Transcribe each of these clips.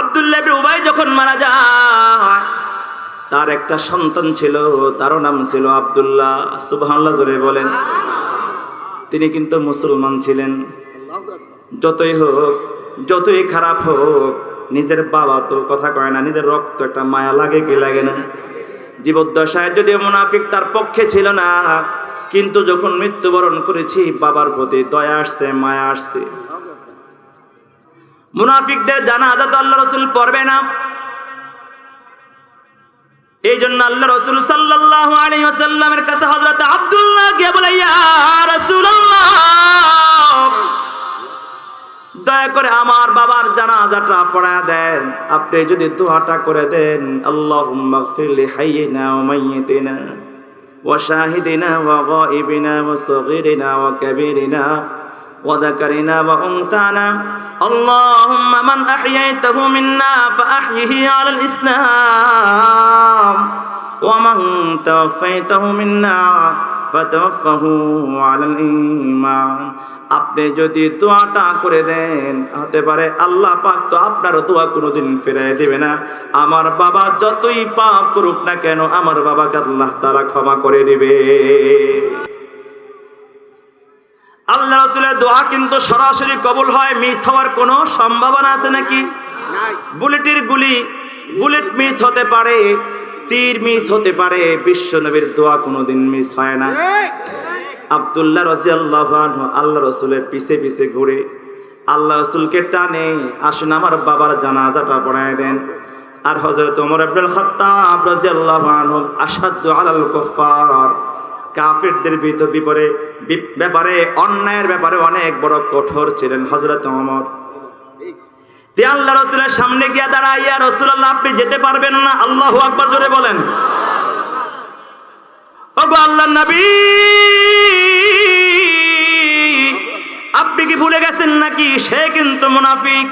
আব্দুল্লাহ উবাই যখন মারা যায়, তার একটা সন্তান ছিল, তারও নাম ছিল আব্দুল্লাহ। সুবহানাল্লাহ, জোরে বলেন। তিনি কিন্তু মুসলমান ছিলেন। যতই হোক, যতই খারাপ হোক, নিজের বাবা তো কথা কয় না, নিজের রক্ত একটা মায়া লাগে কি লাগে না। জীবদ্দশায় যদিও মুনাফিক তার পক্ষে ছিল না, কিন্তু যখন মৃত্যুবরণ করেছি, বাবার প্রতি দয়া আসছে, মায়া আসছে। মুনাফিকদের জানা আজাদ আল্লাহ রসুল পড়বে না। এই জন্য আল্লাহ রসুল সাল্লাল্লাহু আলাইহি ওয়াসাল্লামের কাছে হযরত আব্দুল্লাহ বলে দয়া করে আমার বাবার জানাজাটা পড়া দেন। আপনি যদি দোয়াটা করে দেন, আল্লাহুম্মা গফিরলি হাইয়িনা ওয়া মাইয়িতিনা ওয়া শাহিদিনা ওয়া গায়িবিনা ওয়া সগীরিনা ওয়া কাবীরিনা وذكرنا وأنثانا اللهم من أحييته منا فأحيه على الإسلام ومن توفيته منا فتوفه على الإيمان আপনি যদি দোয়াটা করে দেন হতে পারে আল্লাহ পাক তো আপনার দোয়া কোনোদিন ফিরাই দেবে না আমার বাবা যতই পাপ করুক না কেন আমার বাবাকে আল্লাহ তারা ক্ষমা করে দিবে আল্লাহ রসুলের দোয়া কিন্তু সরাসরি কবুল হয় মিস হওয়ার কোনো সম্ভাবনা আছে নাকি? বুলেটের গুলি বুলেট মিস হতে পারে তীর মিস হতে পারে বিশ্ব নবীর দোয়া কোনোদিন মিস হয় না। আবদুল্লাহ রাজি আল্লাহ আল্লাহ রসুলের পিছে পিছে ঘুরে আল্লাহ রসুলকে টানে আসুন আমার বাবার জানাজাটা পড়ায় দেন। আর হজরত ওমর আব্দুল খাত্তাব রাজি আল্লাহ আসাদ্দ আলাল কুফার কাফিরদের বিপরে ব্যাপারে, অন্যায়ের ব্যাপারে অনেক বড় কঠোর ছিলেন হজরত দিয়ে আল্লাহ রসুলের সামনে গিয়ে দাঁড়াইয়া রসুল্লাহ আপনি যেতে পারবেন না? আল্লাহ আকবর জোরে বলেন। আল্লাহ আপনি কি ভুলে গেছেন নাকি? সে কিন্তু মুনাফিক।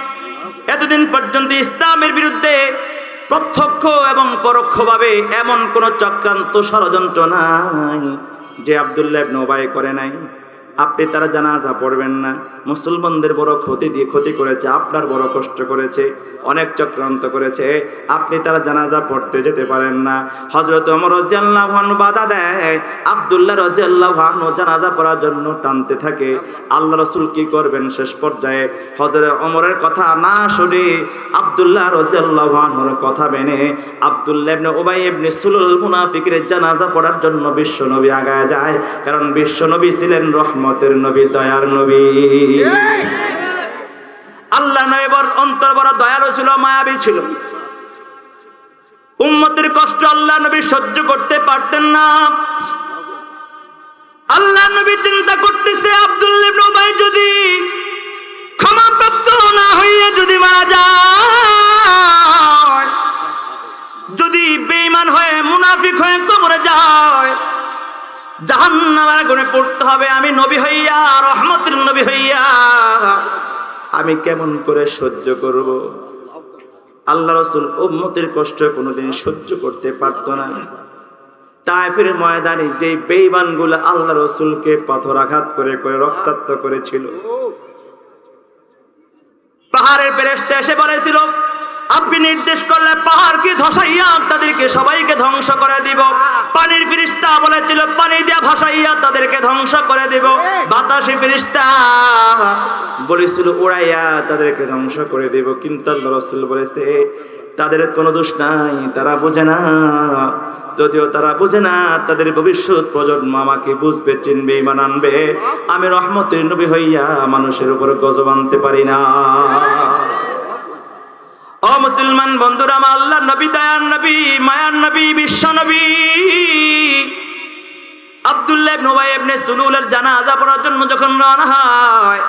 এতদিন পর্যন্ত ইসলামের বিরুদ্ধে প্রত্যক্ষ এবং পরোক্ষভাবে এমন কোন চক্রান্ত ষড়যন্ত্র নাই। যে আবদুল্লাহ ইবনে করে নাই আপনি তারা জানাজা পড়বেন না। মুসলমানদের বড় ক্ষতি দিয়ে ক্ষতি করেছে, আপনার বড় কষ্ট করেছে, অনেক চক্রান্ত করেছে। আপনি তারা জানাজা পড়তে যেতে পারেন না। হজরত রাজিয়াল্লাহ বাধা দেয়, আবদুল্লাহ রাজিয়াল্লাহ জানাজা পড়ার জন্য টানতে থাকে। আল্লাহ রসুল কি করবেন শেষ পর্যায়ে? হজরত অমরের কথা না শুনে আবদুল্লাহ রাজিয়াল্লাহ কথা মেনে আবদুল্লাহ ইবনে উবাই ইবনে সুলুল মুনাফিকের জানাজা পড়ার জন্য বিশ্বনবী আগায় যায়। কারণ বিশ্বনবী ছিলেন ছিলেন রহমতের নবী, দয়ার নবী। আল্লাহ নবীর অন্তর বড় দয়ালু ছিল, মায়াবী ছিল। উম্মতের কষ্ট আল্লাহ নবী সহ্য করতে পারতেন না। আল্লাহ নবী চিন্তা করতেছে আব্দুল্লাহ যদি ক্ষমাপ্রাপ্ত না হইয়া যদি মারা যায় জাহান্নামের আগুনে পড়তে হবে, আমি নবী হইয়া, রহমতের নবী হইয়া। আমি কেমন করে সহ্য করব? আল্লাহ রসুল উম্মতের কষ্ট কোনোদিন সহ্য করতে পারতো না। তাই তাইফের ময়দানে যে বেইমানগুলো আল্লাহ রসুলকে পাথর আঘাত করে করে রক্তাক্ত করেছিল, পাহাড়ের পেরেস্তে এসে বলেছিল আপনি নির্দেশ করলে পাহাড়কে ধসাইয়া তাদেরকে সবাইকে ধ্বংস করে দিব। পানির ফিরিস্তা বলেছিল, পানি দিয়া ভাসাইয়া তাদেরকে ধ্বংস করে দিব। বাতাসে ফিরিস্তা বলেছিল, উড়াইয়া তাদেরকে ধ্বংস করে দিব। কিন্তু আল্লাহ রসুল বলেছে, তাদের কোনো দোষ নাই, তারা বোঝে না। যদিও তারা বোঝে না, তাদের ভবিষ্যৎ প্রজন্ম আমাকে বুঝবে, চিনবে ইমান আনবে। আমি রহমতের নবী হইয়া মানুষের উপর গজব আনতে পারি না। ও মুসলমান বন্ধুরা, আমার আল্লাহ নবী, দয়ার নবী মায়ান নবী, বিশ্ব নবী। আব্দুল্লাহ ইবনে ইবনে সুলুলের জানাজা পড়ার জন্য যখন রওনা হয়,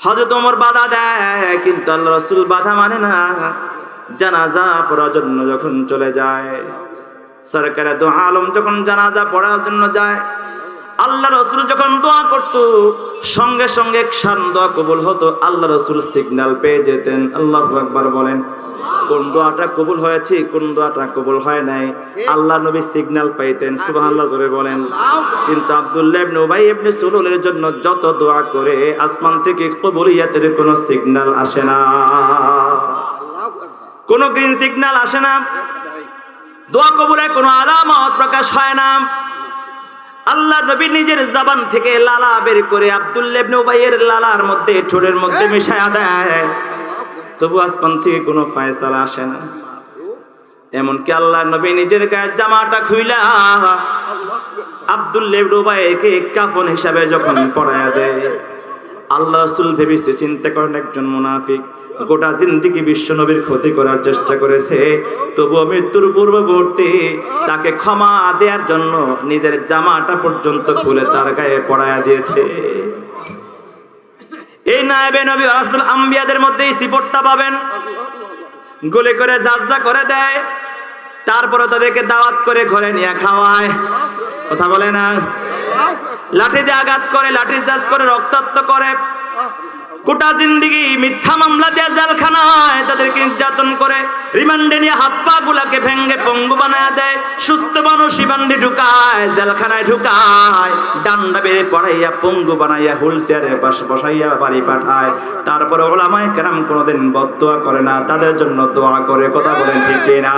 হযরত ওমর বাধা দেয়, কিন্তু আল্লাহ রাসূল বাধা মানে না। জানাজা পড়ার জন্য যখন চলে যায় সরকারে দো আলম যখন জানাজা পড়ার জন্য যায় আল্লাহ রসুল যখন দোয়া করত, সঙ্গে সঙ্গে শান দোয়া কবুল হতো। আল্লাহ রসুল সিগন্যাল পেয়ে যেতেন। আল্লাহ একবার বলেন, কোন দোয়াটা কবুল হয়েছে, কোন দোয়াটা কবুল হয় নাই। আল্লাহ নবী সিগন্যাল পাইতেন, সুবহানাল্লাহ জোরে বলেন। কিন্তু আব্দুল্লাহ ইবনে উবাই সুলুলের জন্য যত দোয়া করে, আসমান থেকে কবুলিয়াতের কোনো সিগন্যাল আসে না। কোনো গ্রিন সিগন্যাল আসে না। দোয়া কবুলে কোনো আলামত প্রকাশ হয় না। আল্লাহ নবী নিজের জবান থেকে লালা বের করে উবাইয়ের লালার মধ্যে, ঠোঁটের মধ্যে মিশায়া দেয়। তবু আসমান থেকে কোনো ফায়সালা আসে না। এমনকি আল্লাহ নবী নিজের গায়ে জামাটা খুইলা আব্দুল্লাহ ইবনে উবাইকে কাফন হিসাবে যখন পড়ায়া দেয়। আল্লাহ রাসূল ভেবেছে, চিন্তা করেন একজন মুনাফিক, গোটা জিন্দিগি বিশ্ব নবীর ক্ষতি করার চেষ্টা করেছে। তবুও মৃত্যুর পূর্ববর্তী তাকে ক্ষমা দেওয়ার জন্য নিজের জামাটা পর্যন্ত খুলে তার গায়ে পড়ায়া দিয়েছে। এই নায়েবে নবী রাসূল আম্বিয়াদের মধ্যে এই সিফতটা পাবেন। গুলি করে জাজা করে দেয়, তারপরে তাদেরকে দাওয়াত করে ঘরে নিয়ে খাওয়ায়। কথা বলে না? লাঠি দিয়ে আঘাত করে, লাঠি চাষ করে, রক্তাক্ত করে। গোটা জিন্দিগি মিথ্যা মামলা দিয়ে জেলখানায় তাদেরকে নির্যাতন করে। রিমান্ডে নিয়ে হাত পা গুলাকে ভেঙ্গে পঙ্গু বানায় দেয়। সুস্থ মানুষ রিমান্ডে ঢুকায়, জেলখানায় ঢুকায়। ডান্ডা বেড়ে পড়াইয়া, পঙ্গু বানাইয়া হুল পাশে বসাইয়া বাড়ি পাঠায়। তারপরে ওলামায় কেরাম কোনোদিন বদোয়া করে না, তাদের জন্য দোয়া করে, কথা বলেন ঠিক না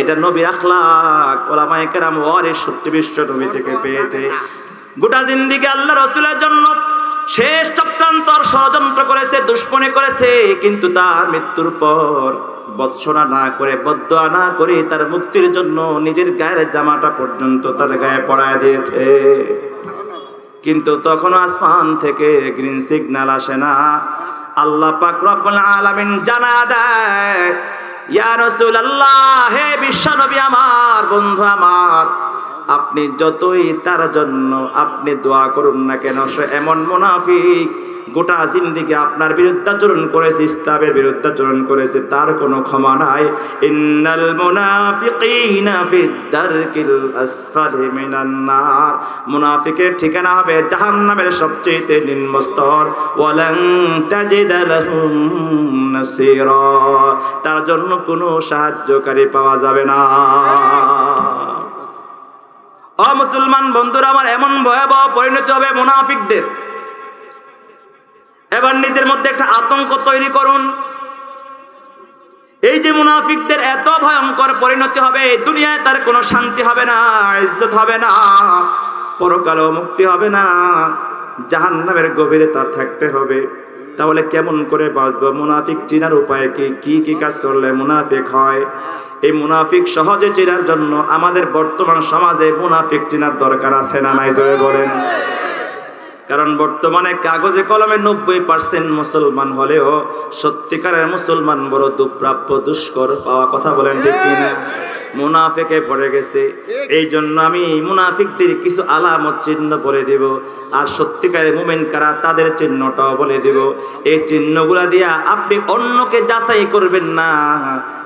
এটা নবীর আখলাক। ওলামায়ে কেরাম ওয়ারে সত্য বিশ্ব নবী থেকে পেয়েছে। গোটা জিন্দিগি আল্লাহ রসুলের জন্য শেষ চক্রান্তর ষড়যন্ত্র করেছে, দুশ্মনে করেছে, কিন্তু তার মৃত্যুর পর বৎসনা না করে, বদয়া না করে তার মুক্তির জন্য নিজের গায়ের জামাটা পর্যন্ত তার গায়ে পরায় দিয়েছে। কিন্তু তখন আসমান থেকে গ্রিন সিগন্যাল আসে না। আল্লাহ পাক রব্বুল আলামিন জানা দেয় ইয়া রাসূলুল্লাহ হে বিশ্বনবী আমার বন্ধু আমার। আপনি যতই তার জন্য আপনি দোয়া করুন না কেন, সে এমন মুনাফিক, গোটা জিন্দিগি আপনার বিরুদ্ধাচরণ করেছে, ইসলামের বিরুদ্ধাচরণ করেছে, তার কোনো ক্ষমা নাই। ইন্নাল মুনাফিকিনা ফিদ দারকিল আসফালি মিনান নার। মুনাফিকের ঠিকানা হবে জাহান্নামের সবচেয়ে নিম্ন স্তর। ওয়ালান তাজিদা লাহুম নাসীরা। তার জন্য কোনো সাহায্যকারী পাওয়া যাবে না। মুসলমান বন্ধুরা আমার এমন ভয়াবহ পরিণতি হবে মুনাফিকদের। এবার নিজের মধ্যে একটা আতঙ্ক তৈরি করুন। এই যে মুনাফিকদের এত ভয়ঙ্কর পরিণতি হবে দুনিয়ায় তার কোনো শান্তি হবে না, ইজ্জত হবে না, পরকালেও মুক্তি হবে না, জাহান্নামের গভীরে তার থাকতে হবে। তাহলে কেমন করে বাঁচবো? মুনাফিক চিনার উপায় কি? কি কি কাজ করলে মুনাফিক হয়? এই মুনাফিক সহজে চেনার জন্য আমাদের বর্তমান সমাজে মুনাফিক চেনার দরকার আছে না নাই? জোরে বলেন। কারণ বর্তমানে কাগজে কলমে নব্বই পার্সেন্ট মুসলমান হলেও সত্যিকারের মুসলমান বড় দুপ্রাপ্য, দুষ্কর পাওয়া কথা বলেন ঠিক কিনা? মুনাফিকে পড়ে গেছে। এই জন্য আমি মুনাফিকদের কিছু আলামত চিহ্ন বলে দিব। আর সত্যিকারের মুমেন কারা তাদের চিহ্নটাও বলে দিব। এই চিহ্নগুলা দিয়া আপনি অন্যকে যাচাই করবেন না।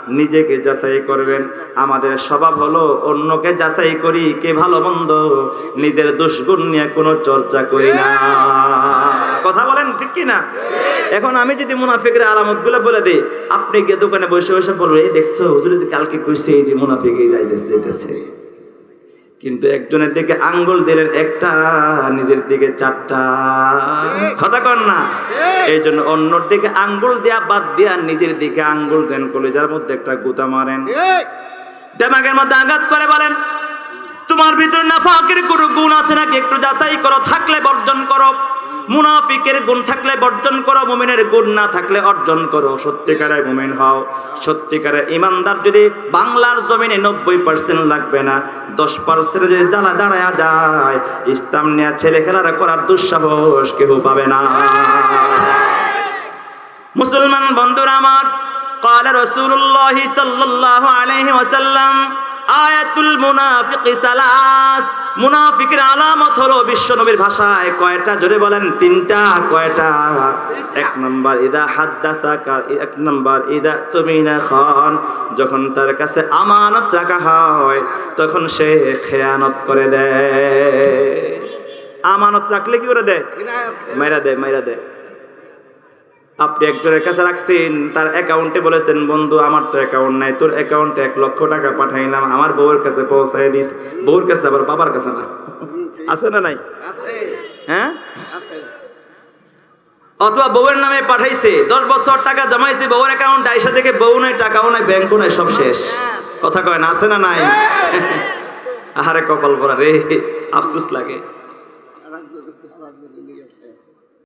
নিজেকে যাচাই করবেন। আমাদের স্বভাব হলো, অন্যকে যাচাই করি কে ভালো মন্দ, নিজের দুষ্গুণ নিয়ে কোনো চর্চা করি না। কথা বলেন ঠিক কি না এখন আমি যদি মুনাফিকের আলামতগুলো বলে দিই, আপনি গিয়ে দোকানে বসে বসে বলব এই দেখছ, হুজুর যে কালকে কইছে এই যে মুনাফিক, এই যাইতেছে যেতেছে কিন্তু একজনের দিকে আঙ্গুল দিলেন একটা, নিজের দিকে চারটা। কথা কর না? এই জন্য অন্যর দিকে আঙ্গুল দেয়া বাদ দিয়া নিজের দিকে আঙ্গুল দেন কলেজার মধ্যে একটা গুতা মারেন। দেমাগের মধ্যে আঘাত করে বলেন, তোমার ভিতরে নাফাকের কোনো গুণ আছে নাকি? একটু যাচাই করো, থাকলে বর্জন করো। মুনাফিকের গুণ থাকলে বর্জন করো মুমিনের গুণ না থাকলে অর্জন করো সত্যিকারের মুমিন হও সত্যিকারের ইমানদার যদি বাংলার জমিনে নব্বই পার্সেন্ট লাগবে না দশ পার্সেন্ট যদি জ্বালা দাঁড়ায়া যায় ইসলাম নিয়ে ছেলে খেলারা করার দুঃসাহস কেউ পাবে না মুসলমান বন্ধুরা আমার قال رسول الله صلى الله عليه وسلم আয়াতুল মুনাফিক সালাস। মুনাফিকের আলামত হলো বিশ্ব নবীর ভাষায় কয়টা? জোরে বলেন, তিনটা, কয়টা? এক নম্বর, ইদা হাদ্দাসা এক নম্বর, ইদা তুমিনা খান যখন তার কাছে আমানত রাখা হয়, তখন সে খেয়ানত করে দেয়। আমানত রাখলে কি করে দেয়? মাইরা দেয় মাইরা দেয়। আপনি একজনের কাছে রাখছেন তার অ্যাকাউন্টে বলেছেন বন্ধু আমার তো অ্যাকাউন্ট নাই তোর অ্যাকাউন্টে এক লক্ষ টাকা পাঠাইলাম আমার বউয়ের কাছে পৌঁছাই দিস বউর কাছে আবার বাবার কাছে না। আছে না নাই? হ্যাঁ? অথবা বউয়ের নামে পাঠাইছে দশ বছর টাকা জমাইছে বউয়ের অ্যাকাউন্ট আইসা থেকে বউ নাই টাকাও নাই ব্যাংকও নাই সব শেষ। কথা কয় না আছে না নাই? আহারে কপাল পরা রে আফসুস লাগে।